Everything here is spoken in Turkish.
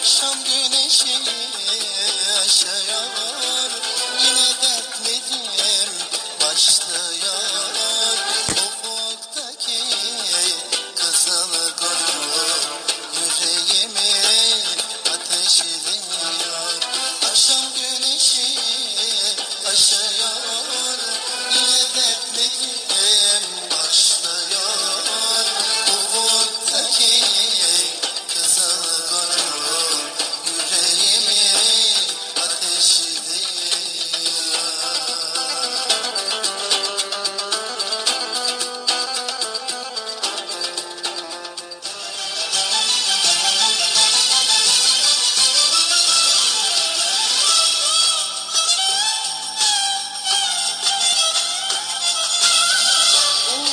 akşam güneşi yaşayamam